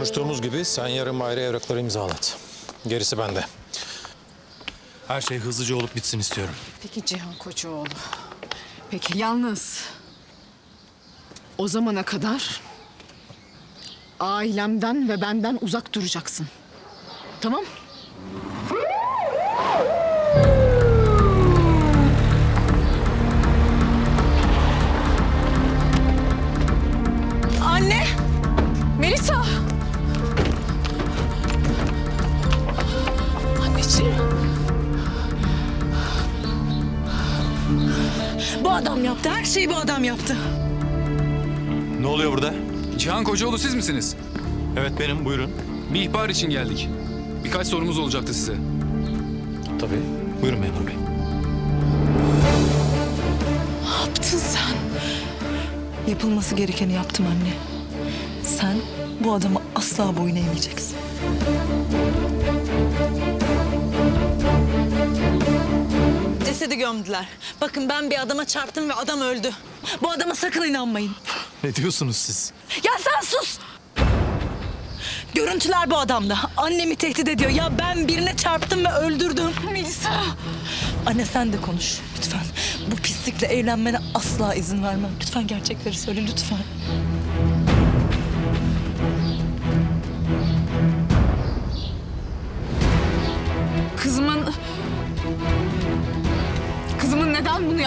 Konuştuğumuz gibi sen yarın Mahir'e evrakları imzalat. Gerisi bende. Her şey hızlıca olup bitsin istiyorum. Peki Cihan Koçoğlu. Peki yalnız o zamana kadar ailemden ve benden uzak duracaksın. Tamam? Anne! Melisa! Bu adam yaptı. Her şeyi bu adam yaptı. Ne oluyor burada? Cihan Kocaoğlu siz misiniz? Evet benim buyurun. Bir ihbar için geldik. Birkaç sorumuz olacaktı size. Tabii. Buyurun memur bey. Ne yaptın sen? Yapılması gerekeni yaptım anne. Sen bu adama asla boyun eğmeyeceksin. Gömdüler. Bakın ben bir adama çarptım ve adam öldü. Bu adama sakın inanmayın. Ne diyorsunuz siz? Ya sen sus! Görüntüler bu adamda. Annemi tehdit ediyor. Ya ben birine çarptım ve öldürdüm. Melisa! Anne sen de konuş lütfen. Bu pislikle evlenmene asla izin vermem. Lütfen gerçekleri söyle lütfen.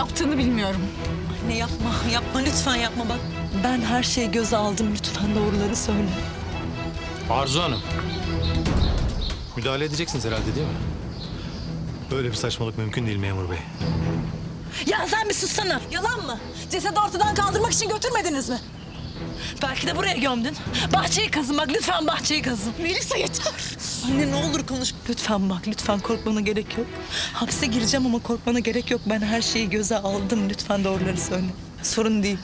Yaptığını bilmiyorum. Anne yapma, yapma lütfen yapma bak. Ben her şeyi göze aldım. Lütfen doğruları söyle. Arzu Hanım. Müdahale edeceksiniz herhalde değil mi? Böyle bir saçmalık mümkün değil memur bey. Ya sen bir sussana. Yalan mı? Cesedi ortadan kaldırmak için götürmediniz mi? Belki de buraya gömdün. Bahçeyi kazın bak lütfen bahçeyi kazın. Melisa yeter. Anne ne olur konuş. Lütfen bak lütfen korkmana gerek yok. Hapse gireceğim ama korkmana gerek yok. Ben her şeyi göze aldım. Lütfen doğruları söyle. Sorun değil.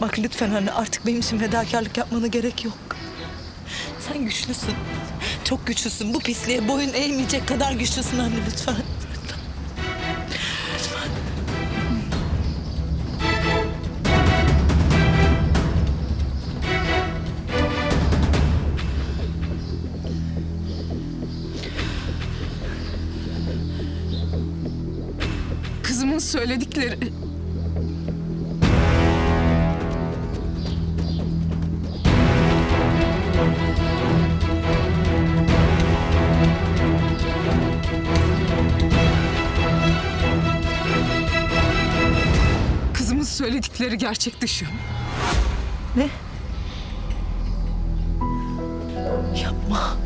Bak lütfen anne artık benim için fedakarlık yapmana gerek yok. Sen güçlüsün. Çok güçlüsün. Bu pisliğe boyun eğmeyecek kadar güçlüsün anne lütfen. Söyledikleri... Kızımın söyledikleri gerçek dışı. Ne? Yapma.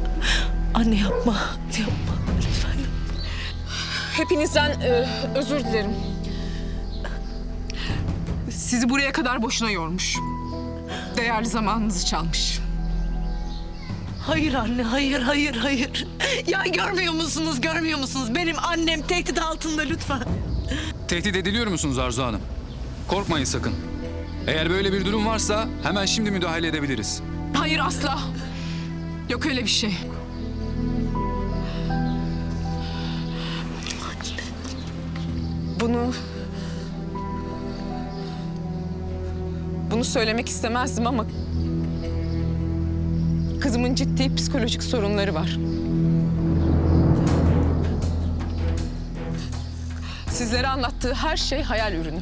Anne yapma. Yapma. Hepinizden e, özür dilerim. Sizi buraya kadar boşuna yormuş. Değerli zamanınızı çalmış. Hayır anne, hayır, hayır, hayır. Ya görmüyor musunuz, görmüyor musunuz? Benim annem tehdit altında lütfen. Tehdit ediliyor musunuz Arzu Hanım? Korkmayın sakın. Eğer böyle bir durum varsa hemen şimdi müdahale edebiliriz. Hayır asla. Yok öyle bir şey. Bunu... Bunu söylemek istemezdim ama... Kızımın ciddi psikolojik sorunları var. Sizlere anlattığı her şey hayal ürünü.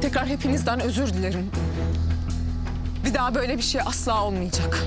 Tekrar hepinizden özür dilerim. Bir daha böyle bir şey asla olmayacak.